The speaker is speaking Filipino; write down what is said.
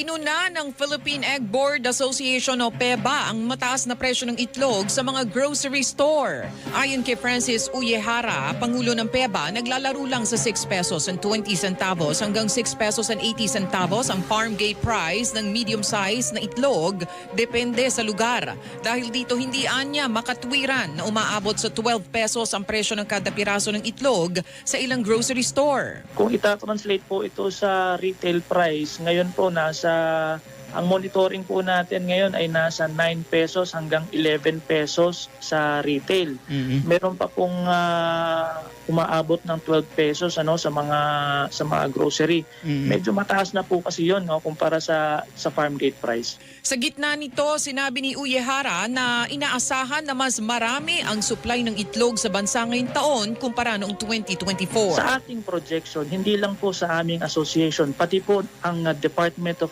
Pinuna ng Philippine Egg Board Association o PEBA ang mataas na presyo ng itlog sa mga grocery store. Ayon kay Francis Uyehara, Pangulo ng PEBA, naglalaro lang sa 6 pesos and 20 centavos hanggang 6 pesos and 80 centavos ang farm gate price ng medium size na itlog depende sa lugar. Dahil dito hindi anya makatwiran na umaabot sa 12 pesos ang presyo ng kada piraso ng itlog sa ilang grocery store. Kung ita-translate po ito sa retail price, ngayon po nasa ang monitoring po natin ngayon ay nasa 9 pesos hanggang 11 pesos sa retail. Meron pa pong ah, umaabot ng 12 pesos ano sa mga sa mga grocery. Medyo mataas na po kasi 'yon no kumpara sa sa farm gate price. Sa gitna nito, sinabi ni Uyehara na inaasahan na mas marami ang supply ng itlog sa bansa ngayong taon kumpara noong 2024. Sa ating projection, hindi lang po sa aming association, pati po ang ah, Department of